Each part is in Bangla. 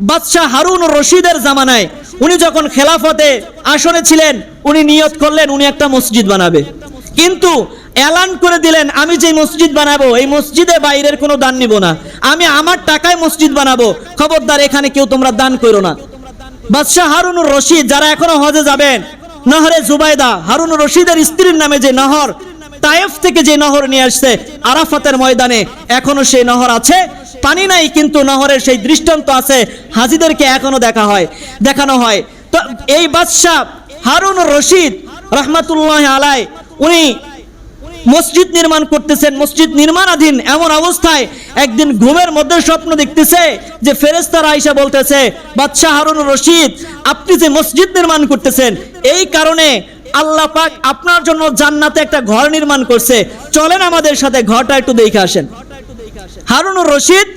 বাদশাহ হারুন রশিদের জামানায় উনি যখন খেলাফতে আসনে ছিলেন, উনি নিয়ত করলেন, উনি একটা মসজিদ বানাবে। কিন্তু এলান করে দিলেন, আমি যে মসজিদ বানাবো, এই মসজিদে বাইরের কোনো দান নিব না। আমি আমার টাকায় মসজিদ বানাবো। খবরদার, এখানে কেউ তোমরা দান করো না। বাদশাহ হারুনুর রশিদ, যারা এখনও হজে যাবেন, নহরে জুবাইদা, হারুন রশিদের স্ত্রীর নামে যে নহর তায়েফ থেকে যে নহর নিয়ে আসছে আরাফাতের ময়দানে, এখনও সেই নহর আছে। পানি নাই, কিন্তু নহরের সেই দৃষ্টান্ত আছে। হাজিদেরকে এখনও দেখা হয়, দেখানো হয়। তো এই বাদশাহ হারুনুর রশিদ রহমাতুল্লাহ আলাই উনি মসজিদ নির্মাণ করতেছেন। মসজিদ নির্মাণাধীন এমন অবস্থায় একদিন ঘুমের মধ্যে স্বপ্ন দেখতেছে যে ফেরেস্তারা আইসা বলতেছে, বাদশাহ হারুন রশিদ, আপনি যে মসজিদ নির্মাণ করতেছেন, এই কারণে আল্লাহ পাক আপনার জন্য জান্নাতে একটা ঘর নির্মাণ করছে। চলেন আমাদের সাথে ঘরটা একটু দেখে আসেন। হারুনুর রশিদ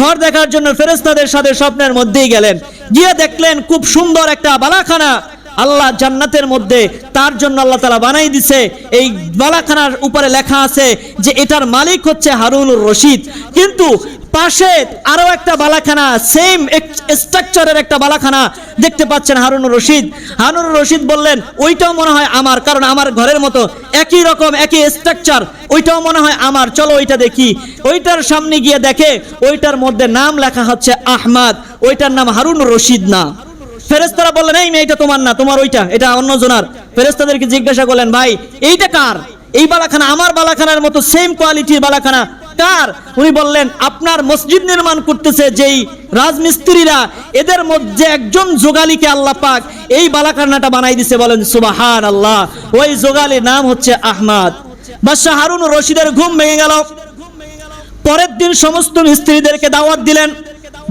ঘর দেখার জন্য ফেরেস্তাদের সাথে স্বপ্নের মধ্যেই গেলেন। গিয়ে দেখলেন খুব সুন্দর একটা বালাখানা। আল্লাহ জান্নাতের মধ্যে, তার জন্য আল্লাহ তালা বানাই দিছে। এই বালাখানার উপরে লেখা আছে যে, এটার মালিক হচ্ছে হারুনুর রশিদ। কিন্তু পাশে আরও একটা বালাখানা সেম স্ট্রাকচারের একটা বালাখানা দেখতে পাচ্ছেন হারুনুর রশিদ। হারুনুর রশিদ বললেন, ওইটাও মনে হয় আমার, কারণ আমার ঘরের মতো একই রকম, একই স্ট্রাকচার ওইটাও মনে হয় আমার। চলো ওইটা দেখি। ওইটার সামনে গিয়ে দেখে, ওইটার মধ্যে নাম লেখা হচ্ছে আহমাদ। ওইটার নাম হারুনুর রশিদ না। ফেরেস্তারা বললেন, এই মেয়েটা তোমার না, তোমার ওইটা, এটা অন্য জনার। ফেরেস্তাদেরকে জিজ্ঞাসা করলেন, ভাই, এইটা কার? এই বালাখানা, আমার বালাখানার মতো সেম কোয়ালিটির বালাখানা কার? উনি বললেন, আপনার মসজিদ নির্মাণ করতেছে যেই রাজমিস্ত্রিরা, এদের মধ্যে একজন যোগালীকে আল্লাহ পাক এই বালাখানাটা বানাই দিছে বলেন সুবাহান আল্লাহ ওই যোগালীর নাম হচ্ছে আহমাদ। বাদশাহ হারুন রশিদের ঘুম ভেঙে গেল। পরের দিন সমস্ত মিস্ত্রিদেরকে দাওয়াত দিলেন।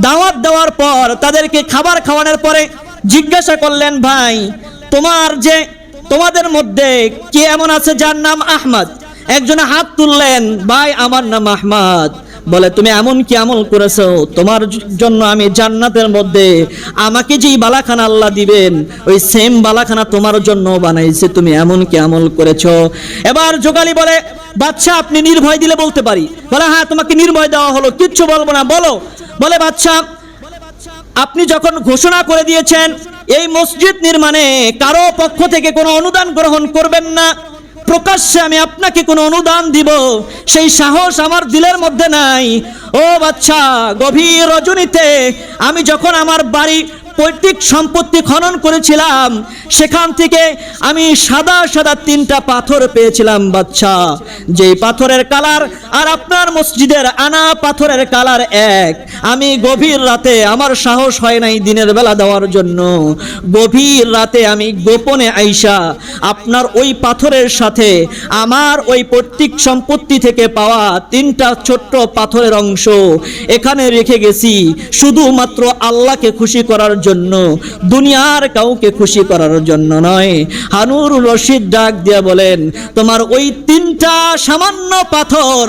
দাওয়াত দেওয়ার পর তাদেরকে খাবার খাওয়ানোর পরে জিজ্ঞাসা করলেন, ভাই, তোমার যে, তোমাদের মধ্যে কে এমন আছে যার নাম আহমদ? একজনে হাত তুললেন, ভাই, আমার নাম আহমদ। বলে, তুমি এমন কি আমল করেছ? তোমার জন্য আমি জান্নাতের মধ্যে আমাকে যেই বালাখানা আল্লাহ দিবেন, ওই সেম বালাখানা তোমার জন্য বানাইছে। তুমি এমন কি আমল করেছ? এবার যোগালি বলে, বাচ্চা, আপনি নির্ভয় দিলে বলতে পারি। বলে হ্যাঁ তোমাকে নির্ভয় দেওয়া হলো, কিচ্ছু বলব না, বলো। বলে, বাচ্চা আপনি যখন ঘোষণা করে দিয়েছেন, এই মসজিদ নির্মাণে কারও পক্ষ থেকে কোনো অনুদান গ্রহণ করবেন না। প্রকাশ্যে আমি আপনাকে কোনো অনুদান দিব, সেই সাহস আমার দিলের মধ্যে নাই। ও বাচ্চা, গভীর রজনীতে আমি যখন আমার বাড়ি পৈতৃক সম্পত্তি খনন করেছিলাম, সেখান থেকে আমি সাদা সাদা তিনটা পাথর পেয়েছিলাম, বাচ্চা। যে পাথরের কালার আর আপনার মসজিদের আনা পাথরের কালার এক। আমি গভীর রাতে, আমার সাহস হয় নাই দিনের বেলা দেওয়ার জন্য। গভীর রাতে আমি গোপনে আইসা, আপনার ওই পাথরের সাথে আমার ওই পৈতৃক সম্পত্তি থেকে পাওয়া তিনটা ছোট্ট পাথরের অংশ এখানে রেখে গেছি। শুধুমাত্র আল্লাহকে খুশি করার জন্য, দুনিয়ার কাউকে খুশি করার জন্য নয়। হানুর রশিদ ডাক দিয়া বলেন, তোমার ওই তিনটা সামান্য পাথর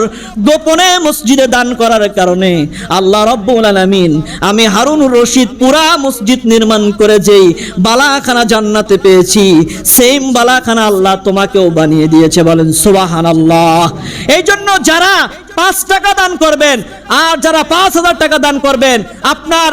গোপনে মসজিদে দান করার কারণে। আল্লাহ রব্বুল আলামিন, আমি হারুন রশিদ পুরা মসজিদ নির্মাণ করে যেই বালাখানা জান্নাতে পেয়েছি, সেম বালাখানা আল্লাহ তোমাকেও বানিয়ে দিয়েছে বলেন সুবাহান আল্লাহ এই জন্য যারা পাঁচ টাকা দান করবেন, আর যারা পাঁচ হাজার টাকা দান করবেন, আপনার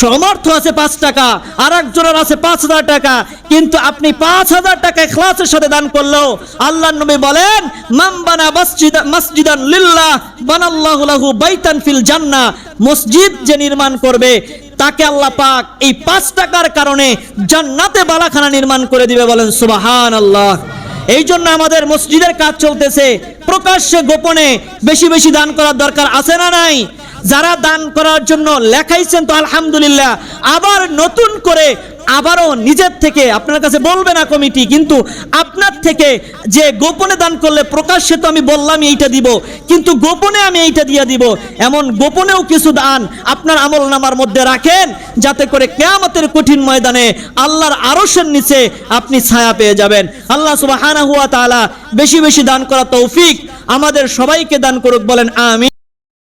সমর্থ আছে পাঁচ টাকা আর একজনের আছে পাঁচ হাজার টাকা, কিন্তু আপনি পাঁচ হাজার টাকা খ্লাসের সাথে দান করলেও আল্লাহ নবী বলেন মামবানা মসজিদ, মসজিদান লিল্লাহ, বানাল্লাহু লাহু বাইতান ফিল জান্নাহ। মসজিদ যে নির্মাণ করবে, তাকে আল্লাহ পাক এই পাঁচ টাকার কারণে জান্নাতে বালাখানা নির্মাণ করে দিবে বলেন সুবাহান আল্লাহ এই জন্য আমাদের মসজিদের কাজ চলতেছে। প্রকাশ্যে, গোপনে বেশি বেশি দান করার দরকার আছে না নাই? যারা দান করার জন্য লেখাইছেন তো আলহামদুলিল্লাহ, আবার নতুন করে আবারও নিজের থেকে, আপনার কাছে বলবে না কমিটি, কিন্তু আপনার থেকে যে গোপনে দান করলে প্রকাশ্যে তো আমি বললাম এইটা দিব, কিন্তু গোপনে আমি এইটা দিয়ে দিব, এমন গোপনেও কিছু দান আপনার আমল নামার মধ্যে রাখেন, যাতে করে কেয়ামতের কঠিন ময়দানে আল্লাহর আরসের নিচে আপনি ছায়া পেয়ে যাবেন। আল্লাহ তাআলা বেশি বেশি দান করা তৌফিক আমাদের সবাইকে দান করুক, বলেন আমি